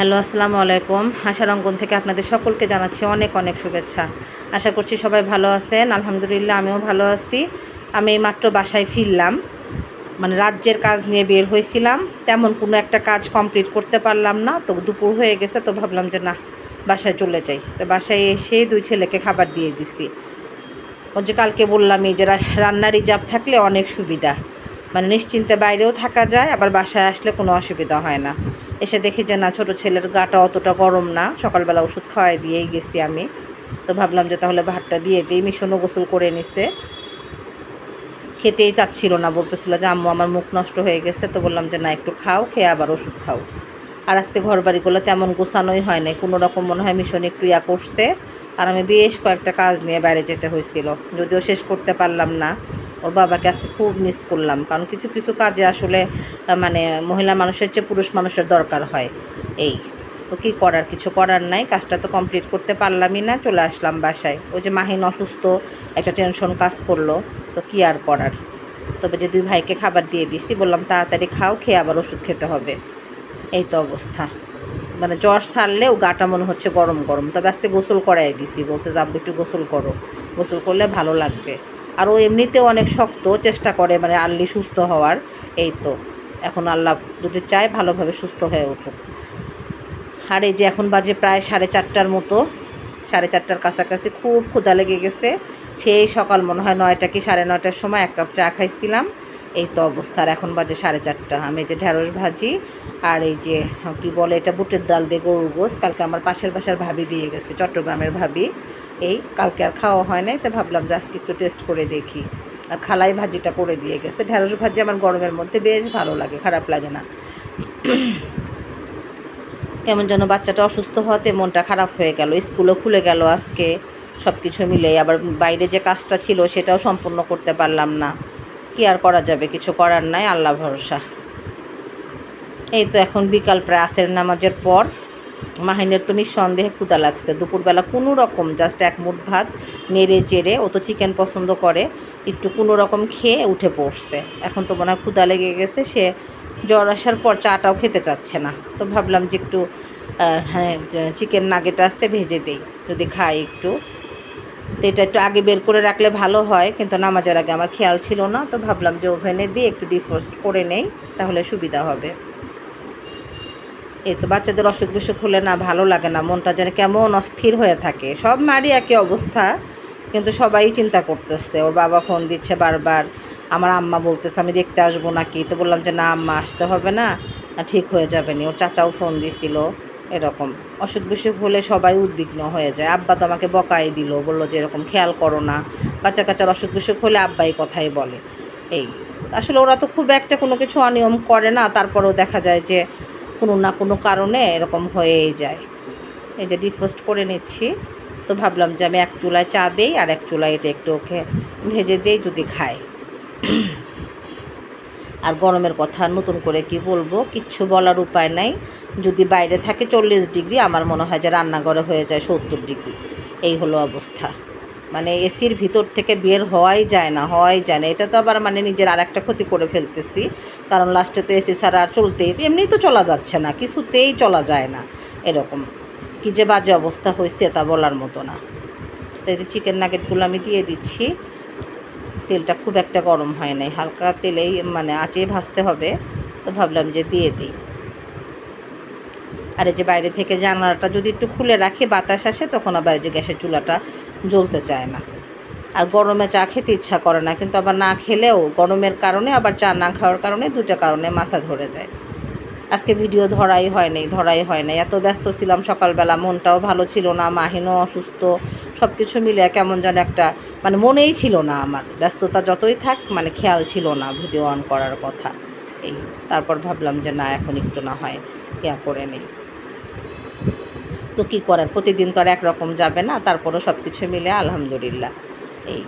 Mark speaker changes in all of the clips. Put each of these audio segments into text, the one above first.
Speaker 1: Hello, আসসালামু আলাইকুম। আশার অঙ্গন থেকে আপনাদের সকলকে জানাচ্ছি অনেক অনেক শুভেচ্ছা। আশা করছি সবাই ভালো আছেন। আলহামদুলিল্লাহ, আমিও ভালো আছি। আমি এইমাত্র বাসায় ফিরলাম। মানে রাজ্যের কাজ নিয়ে বের হয়েছিলাম। তেমন কোনো একটা কাজ কমপ্লিট করতে পারলাম না। তো দুপুর হয়ে গেছে, তো ভাবলাম যে না, বাসায় চলে যাই। তো বাসায় এসে দুই ছেলেকে খাবার দিয়ে দিছি। ও যে কালকে বললাম এই যে রান্নার রিজার্ভ থাকলে অনেক সুবিধা। মানে নিশ্চিন্তে বাইরেও থাকা যায়, আবার বাসায় আসলে কোনো অসুবিধা হয় না। এসে দেখি যে, না, ছোটো ছেলের গাটা অতটা গরম না। সকালবেলা ওষুধ খাওয়াই দিয়েই গেছি আমি। তো ভাবলাম যে, তাহলে ভাতটা দিয়ে দিই। মিশনও গোসল করে নিছে। খেতেই চাচ্ছিল না, বলতেছিল যে, আম্মু, আমার মুখ নষ্ট হয়ে গেছে। তো বললাম যে, না, একটু খাও, খেয়ে আবার ওষুধ খাও। আর আজকে ঘর বাড়িগুলো তেমন গোছানোই হয় নাই। কোনো রকম মনে হয় মিশন একটু ইয়া করছে। আর আমি বেশ কয়েকটা কাজ নিয়ে বাইরে যেতে হয়েছিল। যদিও শেষ করতে পারলাম না। ওর বাবাকে আজকে খুব মিস করলাম। কারণ কিছু কিছু কাজে আসলে মানে মহিলা মানুষের চেয়ে পুরুষ মানুষের দরকার হয়। এই, তো কী করার? কিছু করার নাই। কাজটা তো কমপ্লিট করতে পারলামই না। চলে আসলাম বাসায়। ওই যে মাহিন অসুস্থ, একটা টেনশন কাজ করল। তো কী আর করার? তবে যে দুই ভাইকে খাবার দিয়ে দিছি, বললাম তাড়াতাড়ি খাও, খেয়ে আবার ওষুধ খেতে হবে। এই তো অবস্থা। মানে জ্বর ছাড়লেও গাটা মনে হচ্ছে গরম গরম। তবে আজকে গোসল করাই দিছি। বলছে যাব একটু গোসল করো। গোসল করলে ভালো লাগবে। আর ও এমনিতেও অনেক শক্ত, চেষ্টা করে মানে আল্লি সুস্থ হওয়ার, এই তো। এখন আল্লাহ যদি চায় ভালোভাবে সুস্থ হয়ে উঠুক। আর এই যে এখন বাজে প্রায় সাড়ে চারটার মতো, সাড়ে চারটার কাছাকাছি খুব ক্ষুধা লেগে গেছে। সেই সকাল মনে হয় নয়টা কি সাড়ে নয়টার সময় এক কাপ চা খাইছিলাম। এই তো অবস্থা। এখন বাজে সাড়ে চারটা। আমি যে ঢেঁড়স ভাজি আর এই যে কি বলে এটা, বুটের ডাল দিয়ে গরুর গোস কালকে আমার পাশের বাসার ভাবি দিয়ে গেছে, চট্টগ্রামের ভাবি। এই কালকে আর খাওয়া হয় নাই তো ভাবলাম যে আজকে একটু টেস্ট করে দেখি। আর খালাই ভাজিটা করে দিয়ে গেছে। ঢেঁড়স ভাজি আমার গরমের মধ্যে বেশ ভালো লাগে, খারাপ লাগে না। কেমন যেন বাচ্চাটা অসুস্থ হওয়াতে মনটা খারাপ হয়ে গেল। স্কুলও খুলে গেল আজকে সব কিছু মিলে আবার বাইরে যে কাজটা ছিল সেটাও সম্পূর্ণ করতে পারলাম না। কি আর করা যাবে? কিছু করার নাই, আল্লাহ ভরসা। এই তো এখন বিকাল প্রায় আসের নামাজের পর। মাহিনের তো নিঃসন্দেহে ক্ষুদা লাগছে। দুপুরবেলা কোনো রকম জাস্ট এক মুঠ ভাত নেড়ে চেড়ে, ও তো চিকেন পছন্দ করে, একটু কোনো রকম খেয়ে উঠে পড়ছে। এখন তো মনে হয় ক্ষুদা লেগে গেছে, সে জ্বর আসার পর চাটাও খেতে চাচ্ছে না। তো ভাবলাম যে একটু হ্যাঁ চিকেন নাগেট আসতে ভেজে দেই। যদি খাই একটু। এটা একটু আগে বের করে রাখলে ভালো হয়, কিন্তু নামাজের আগে আমার খেয়াল ছিল না, তো ভাবলাম যে ওভেনে দিয়ে একটু ডিফ্রোস্ট করে নেই, তাহলে সুবিধা হবে। এই তো বাচ্চাদের অসুখ বিসুখ হলে না ভালো লাগে না, মনটা যেন কেমন অস্থির হয়ে থাকে। সব মারই একই অবস্থা, কিন্তু সবাই চিন্তা করতেছে, ওর বাবা ফোন দিচ্ছে বারবার, আমার আম্মা বলতেছে, আমি দেখতে আসব নাকি? তো বললাম যে, না আম্মা, আসতে হবে না ঠিক হয়ে যাবে নি। ওর চাচাও ফোন দিছিল এরকম। অসুখ বিসুখ হলে সবাই উদ্বিগ্ন হয়ে যায়। আব্বা তো আমাকে বকাই দিল, বলল যে এরকম খেয়াল করো না। বাচ্চা কাচ্চার অসুখ বিসুখ হলে আব্বাই কথাই বলে। এই, আসলে ওরা তো খুব একটা কোনো কিছু অনিয়ম করে না, তারপরেও দেখা যায় যে কোনো না কোনো কারণে এরকম হয়েই যায়। এই যে ডিফোস্ট করে নিচ্ছি, তো ভাবলাম যে আমি এক চুলায় চা দেই আর এক চুলায় এটা একটু ওকে ভেজে দেই, যদি খায়। আর গরমের কথা নতুন করে কি বলব, কিচ্ছু বলার উপায় নাই। যদি বাইরে থাকে চল্লিশ ডিগ্রি, আমার মনে হয় যে রান্নাঘরে হয়ে যায় সত্তর ডিগ্রি। এই হলো অবস্থা। মানে এসির ভিতর থেকে বের হওয়াই যায় না, হওয়াই যায় না। এটা তো আবার মানে নিজের আর একটা ক্ষতি করে ফেলতেছি। কারণ লাস্টে তো এসি ছাড়া আর চলতেই, এমনি তো চলা যাচ্ছে না, কিছুতেই চলা যায় না এরকম। কী যে বাজে অবস্থা হয়েছে তা বলার মতো না। তো চিকেন নাগেটগুলো আমি দিয়ে দিচ্ছি। তেলটা খুব একটা গরম হয় নাই। হালকা তেলেই মানে আঁচে ভাজতে হবে। তো ভাবলাম যে দিয়ে দিই। আর এই যে বাইরে থেকে জানলাটা যদি একটু খুলে রাখি, বাতাস আসে, তখন আবার যে গ্যাসের চুলাটা জ্বলতে চায় না। আর গরমে চা খেতে ইচ্ছা করে না, কিন্তু আবার না খেলেও গরমের কারণে, আবার চা না খাওয়ার কারণে, দুটা কারণে মাথা ধরে যায়। আজকে ভিডিও ধরাই হয় নাই, ধরাই হয় নাই। এত ব্যস্ত ছিলাম সকালবেলা, মনটাও ভালো ছিল না, মাহিনও অসুস্থ সব কিছু মিলে কেমন যেন একটা মানে মনেই ছিল না আমার। ব্যস্ততা যতই থাক মানে খেয়াল ছিল না ভিডিও অন করার কথা। এই, তারপর ভাবলাম যে না, এখন একটু না হয়, ইয়া করে নেই। তো কী করার? প্রতিদিন তো আর একরকম যাবে না, তারপরও সব কিছু মিলে আলহামদুলিল্লাহ। এই।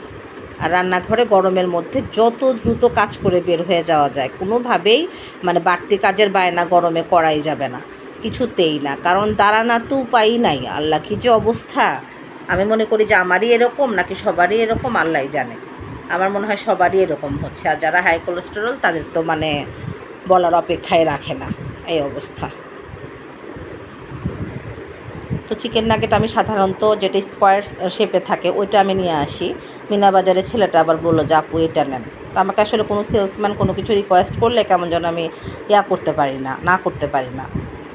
Speaker 1: আর রান্নাঘরে গরমের মধ্যে যত দ্রুত কাজ করে বের হয়ে যাওয়া যায়, কোনোভাবেই মানে বাড়তি কাজের বায়না গরমে করাই যাবে না, কিছুতেই না। কারণ দাঁড়ানোর তো উপায়ই নাই। আল্লাহ কি যে অবস্থা? আমি মনে করি যে আমারই এরকম নাকি সবারই এরকম আল্লাহ জানে। আমার মনে হয় সবারই এরকম হচ্ছে। আর যারা হাই কোলেস্টেরল তাদের তো মানে বলার অপেক্ষায় রাখে না। এই অবস্থা। তো চিকেন নাগেট আমি সাধারণত যেটা স্কোয়ার শেপে থাকে, ওইটা আমি নিয়ে আসি। মিনা বাজারের ছেলেটা আবার বলল যে, আপু, এটা নেন। তো আমাকে আসলে কোনো সেলসম্যান কোনো কিছু রিকোয়েস্ট করলে কেমন যেন আমি ইয়া করতে পারি না না করতে পারি না।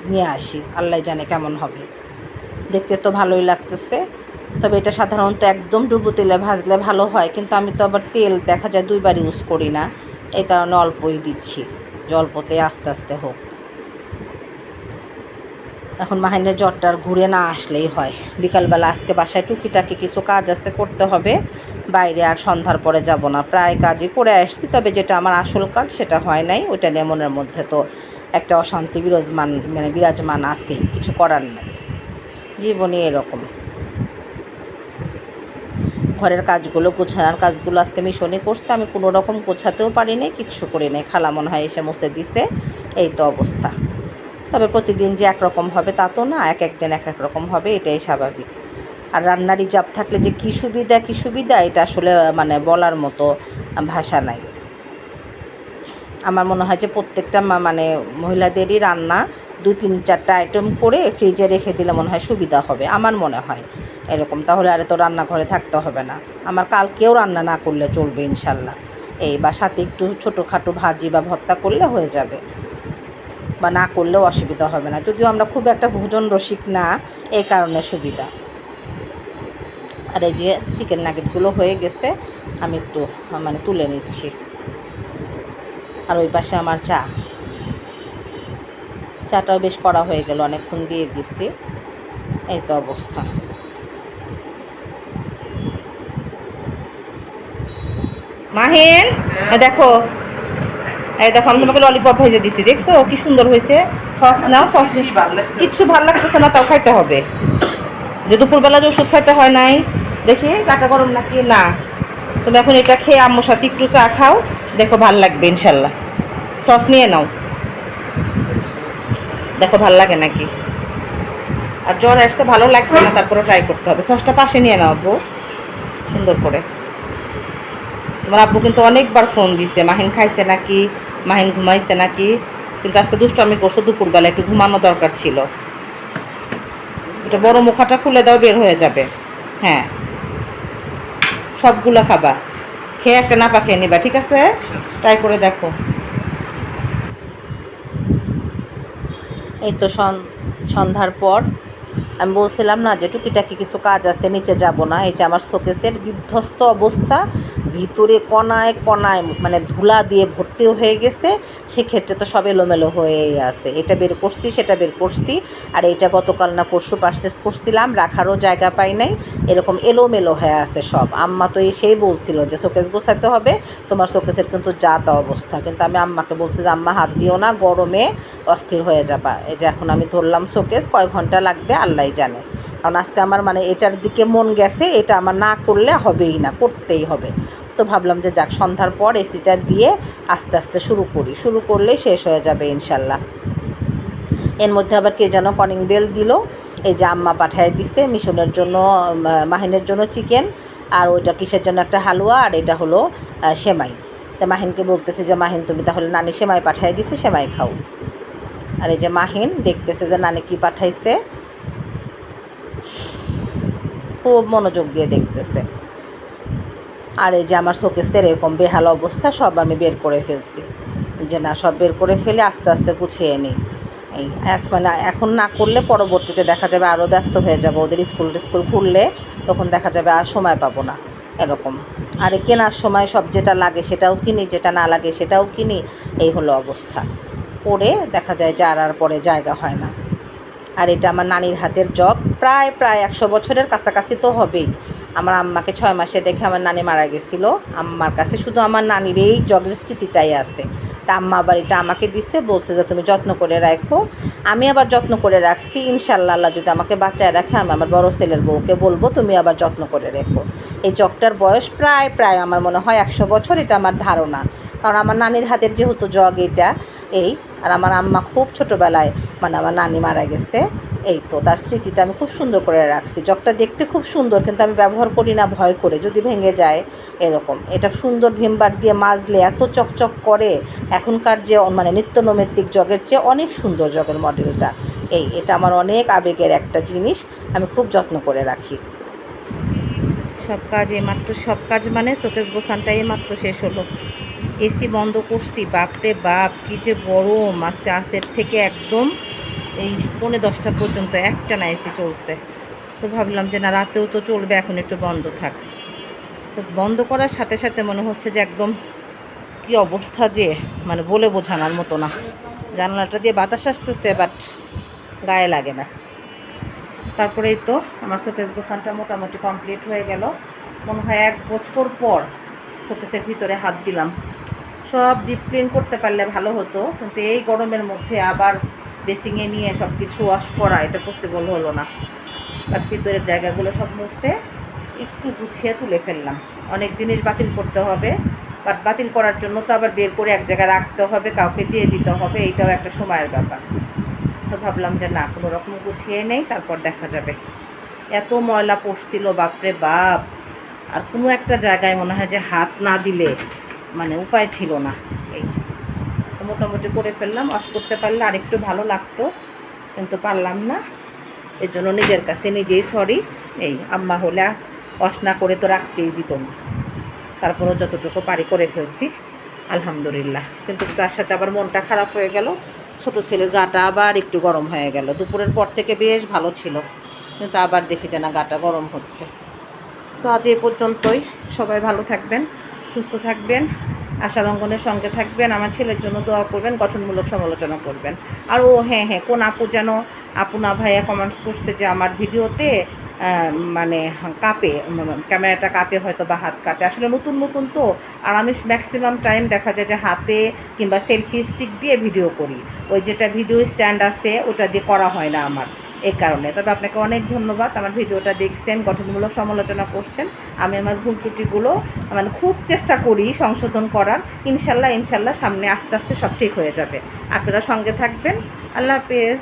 Speaker 1: নিয়ে আসি, আল্লাহ জানে কেমন হবে। দেখতে তো ভালোই লাগতেছে। তবে এটা সাধারণত একদম ডুবো তেলে ভাজলে ভালো হয়, কিন্তু আমি তো আবার তেল দেখা যায় দুইবার ইউজ করি না। এই কারণে অল্পই দিচ্ছি। যে অল্পতে আস্তে আস্তে হোক। এখন মাহিনের জ্বরটা আর ঘুরে না আসলেই হয়। বিকালবেলা আজকে বাসায় টুকিটাকি কিছু কাজ আছে, করতে হবে। বাইরে আর সন্ধ্যার পরে যাব না। প্রায় কাজই করে আসছি, তবে যেটা আমার আসল কাজ সেটা হয় নাই। ওইটা নিয়ে মনের মধ্যে তো একটা অশান্তি বিরাজমান মানে বিরাজমান আছেই, কিছু করার নাই। জীবনই এরকম। ঘরের কাজগুলো, গোছানোর কাজগুলো আজকে মিশনে করছে। আমি কোনো রকম গোছাতেও পারি নাই কিচ্ছু করি খালা মনে হয় এসে মুছে দিছে। এই তো অবস্থা। তবে প্রতিদিন যে একরকম হবে তা তো না, এক একদিন এক এক রকম হবে, এটাই স্বাভাবিক। আর রান্নার জাপ থাকলে যে কী সুবিধা কী সুবিধা, এটা আসলে মানে বলার মতো ভাষা নাই। আমার মনে হয় যে প্রত্যেকটা মানে মহিলাদেরই রান্না দু, তিন, চারটা আইটেম করে ফ্রিজে রেখে দিলে মনে হয় সুবিধা হবে, আমার মনে হয়। এরকম, তাহলে আর তো রান্নাঘরে থাকতে হবে না। আমার কালকেও রান্না না করলে চলবে ইনশাল্লাহ। এই বা সাথে একটু ছোটোখাটো ভাজি বা ভর্তা করলে হয়ে যাবে। বা না করলেও অসুবিধা হবে না। যদিও আমরা খুব একটা ভোজন রসিক না, এই কারণে সুবিধা। আর এই যে চিকেন নাগেটগুলো হয়ে গেছে, আমি একটু মানে তুলে নিচ্ছি। আর ওই পাশে আমার চা। চাটাও বেশ করা হয়ে গেল, অনেকক্ষণ দিয়ে দিছি। এই তো অবস্থা। মাহিন দেখো এই দেখো আমি তোমাকে ললিপপ ভেজে দিছি দেখছ? কি সুন্দর হয়েছে। সস নাও সস কিচ্ছু ভালো লাগতেছে না। তাও খাইতে হবে। যে দুপুরবেলা যে ওষুধ খাইতে হয় নাই দেখি কাটা গরম নাকি? না। তুমি এখন এটা খেয়ে আম্মুর সাথে একটু চা খাও দেখো ভালো লাগবে ইনশাল্লাহ। সস নিয়ে নাও। দেখো ভালো লাগে নাকি? আর জ্বর আসতে ভালো লাগবে না তারপরে ট্রাই করতে হবে। সসটা পাশে নিয়ে নাও আব্বু। সুন্দর করে। তোমার আব্বু কিন্তু অনেকবার ফোন দিছে মাহিন খাইছে নাকি? মাহিন ঘুমাইছে নাকি? কিন্তু আজকে দুষ্টামি করছ দুপুরবেলা, একটু ঘুমানো দরকার ছিল। এটা বড় মুখাটা খুলে দাও, বের হয়ে যাবে। হ্যাঁ। সবগুলো খাবা। খেয়ে একটা নাপা খেয়ে নিবা, ঠিক আছে? ট্রাই করে দেখো। এই তো সন- সন্ধ্যার পর আমি বলছিলাম না যে টুকিটাকি কিছু কাজ আছে, নিচে যাব না। এই যে আমার শোকেসের বিধ্বস্ত অবস্থা, ভিতরে কণায় কণায় মানে ধুলা দিয়ে ভর্তি হয়ে গেছে। সেক্ষেত্রে তো সব এলোমেলো হয়েই আছে। এটা বের করছি, সেটা বের করছি। আর এইটা গতকাল না পরশু পার্সেস করছিলাম, রাখারও জায়গা পাই নাই। এরকম এলোমেলো হয়ে আছে সব। আম্মা তো এসেই বলছিল যে শোকেস গোছাতে হবে, তোমার শোকেসের কিন্তু যা তা অবস্থা। কিন্তু আমি আম্মাকে বলছি যে, আম্মা, হাত দিও না, গরমে অস্থির হয়ে যাবা। এই যে এখন আমি ধরলাম শোকেস, কয় ঘণ্টা লাগবে? আল্লাহ জানে। কারণ আজকে আমার মানে এটার দিকে মন গেছে, এটা আমার না করলে হবেই না, করতেই হবে। তো ভাবলাম যে যাক, সন্ধ্যার পর এসিটা দিয়ে আস্তে আস্তে শুরু করি। শুরু করলেই শেষ হয়ে যাবে ইনশাল্লাহ। এর মধ্যে আবার কে যেন কলিং বেল দিল, এই যে আম্মা পাঠায় দিছে মিশনের জন্য মাহিনের জন্য চিকেন আর ওইটা কিসের জন্য একটা হালুয়া, আর এটা হলো সেমাই। তা মাহিনকে বলতেছে যে, মাহিন, তুমি তাহলে নানি সেমাই পাঠায় দিছে, সেমাই খাও। আর এই যে মাহিন দেখতেছে যে, নানি কি পাঠাইছে? খুব মনোযোগ দিয়ে দেখতেছে। আর এই যে আমার শোকেসের এরকম বেহাল অবস্থা, সব আমি বের করে ফেলছি। যে না, সব বের করে ফেলে আস্তে আস্তে গুছিয়ে নিই এই মানে এখন না করলে পরবর্তীতে দেখা যাবে আরও ব্যস্ত হয়ে যাবে। ওদের স্কুল টিস্কুল খুললে তখন দেখা যাবে আর সময় পাবো না এরকম। আর কেনার সময় সব যেটা লাগে সেটাও কিনি, যেটা না লাগে সেটাও কিনি, এই হলো অবস্থা। করে দেখা যায় যে আর পরে জায়গা হয় না। আর এটা আমার নানির হাতের জগ প্রায় প্রায় একশো বছরের কাছাকাছি তো হবেই। আমার আম্মাকে ছয় মাসে দেখে আমার নানি মারা গেছিল। আম্মার কাছে শুধু আমার নানির এই জগের স্মৃতিটাই আছে। তা আম্মা আবার এটা আমাকে দিচ্ছে বলছে যে তুমি যত্ন করে রাখো। আমি আবার যত্ন করে রাখছি। ইনশাল্লাহ আল্লাহ যদি আমাকে বাঁচায় রাখে, আমি আমার বড় ছেলের বউকে বলব, তুমি আবার যত্ন করে রেখো। এই জগটার বয়স প্রায় প্রায় আমার মনে হয় একশো বছর, এটা আমার ধারণা। কারণ আমার নানির হাতের যেহেতু জগ এটা, এই আর আমার আম্মা খুব ছোটোবেলায় মানে আমার নানি মারা গেছে, এই তো তার স্মৃতিটা আমি খুব সুন্দর করে রাখছি। জগটা দেখতে খুব সুন্দর কিন্তু আমি ব্যবহার করি না ভয় করে, যদি ভেঙে যায় এরকম। এটা সুন্দর ভীমবার দিয়ে মাজলে এত চকচক করে, এখনকার যে মানে নিত্য নৈমিত্তিক জগের চেয়ে অনেক সুন্দর জগের মডেলটা। এই, এটা আমার অনেক আবেগের একটা জিনিস, আমি খুব যত্ন করে রাখি। সব কাজ এইমাত্র সব কাজ মানে শোকেস বোসানটাই এইমাত্র শেষ হলো। এসি বন্ধ করছি, বাপরে বাপ, কী যে গরম। আজকে আসের থেকে একদম এই পৌনে দশটা পর্যন্ত একটা না এসি চলছে। তো ভাবলাম যে না, রাতেও তো চলবে, এখন একটু বন্ধ থাক। তো বন্ধ করার সাথে সাথে মনে হচ্ছে যে একদম কি অবস্থা যে মানে বলে বোঝানোর মতো না। জানলাটা দিয়ে বাতাস আসতেছে বাট গায়ে লাগে না। তারপরেই তো আমার শোকেস গোসানটা মোটামুটি কমপ্লিট হয়ে গেল। মনে হয় এক বছর পর শোকেসের ভিতরে হাত দিলাম। সব ডিপ ক্লিন করতে পারলে ভালো হতো। কিন্তু এই গরমের মধ্যে আবার বেসিংয়ে নিয়ে সব কিছু ওয়াশ করা, এটা পসিবল হলো না। বাট ভিতরের জায়গাগুলো সব মুছে একটু গুছিয়ে তুলে ফেললাম। অনেক জিনিস বাতিল করতে হবে বাট বাতিল করার জন্য তো আবার বের করে এক জায়গায় রাখতে হবে, কাউকে দিয়ে দিতে হবে, এইটাও একটা সময়ের ব্যাপার। তো ভাবলাম যে না, কোনো রকম গুছিয়ে নেই, তারপর দেখা যাবে। এত ময়লা পড়ছিল, বাপরে বাপ! আর কোনো একটা জায়গায় মনে হয় যে হাত না দিলে মানে উপায় ছিল না। এই মোটামুটি করে ফেললাম। ওয়াশ করতে পারলে আরেকটু ভালো লাগতো, কিন্তু পারলাম না। এর জন্য নিজের কাছে নিজেই সরি এই আম্মা হলে ওয়াশ না করে তো রাখতেই দিত না। তারপরও যতটুকু পারি করে ফেলছি, আলহামদুলিল্লাহ। কিন্তু তার সাথে আবার মনটা খারাপ হয়ে গেল। ছোট ছেলের গাটা আবার একটু গরম হয়ে গেল। দুপুরের পর থেকে বেশ ভালো ছিল। কিন্তু আবার দেখি যে না, গাটা গরম হচ্ছে। তো আজ এ পর্যন্তই। সবাই ভালো থাকবেন। সুস্থ থাকবেন, আশার অঙ্গনের সঙ্গে থাকবেন, আমার ছেলের জন্য দোয়া করবেন, গঠনমূলক সমালোচনা করবেন। আর ও হ্যাঁ হ্যাঁ কোন আপু যেন, আপু না ভাইয়া কমেন্টস করতে যে আমার ভিডিওতে মানে কাঁপে ক্যামেরাটা কাঁপে, হয়তো বা হাত কাঁপে। আসলে নতুন নতুন তো। আর আমি ম্যাক্সিমাম টাইম দেখা যায় যে হাতে কিংবা সেলফি স্টিক দিয়ে ভিডিও করি। ওই যেটা ভিডিও স্ট্যান্ড আছে, ওটা দিয়ে করা হয় না আমার এই কারণে। তবে আপনাকে অনেক ধন্যবাদ। আমার ভিডিওটা দেখছেন, গঠনমূলক সমালোচনা করছেন। আমি আমার ভুল ত্রুটিগুলো মানে খুব চেষ্টা করি সংশোধন করার। ইনশাল্লাহ ইনশাল্লাহ সামনে আস্তে আস্তে সব ঠিক হয়ে যাবে। আপনারা সঙ্গে থাকবেন। আল্লাহ হাফেজ।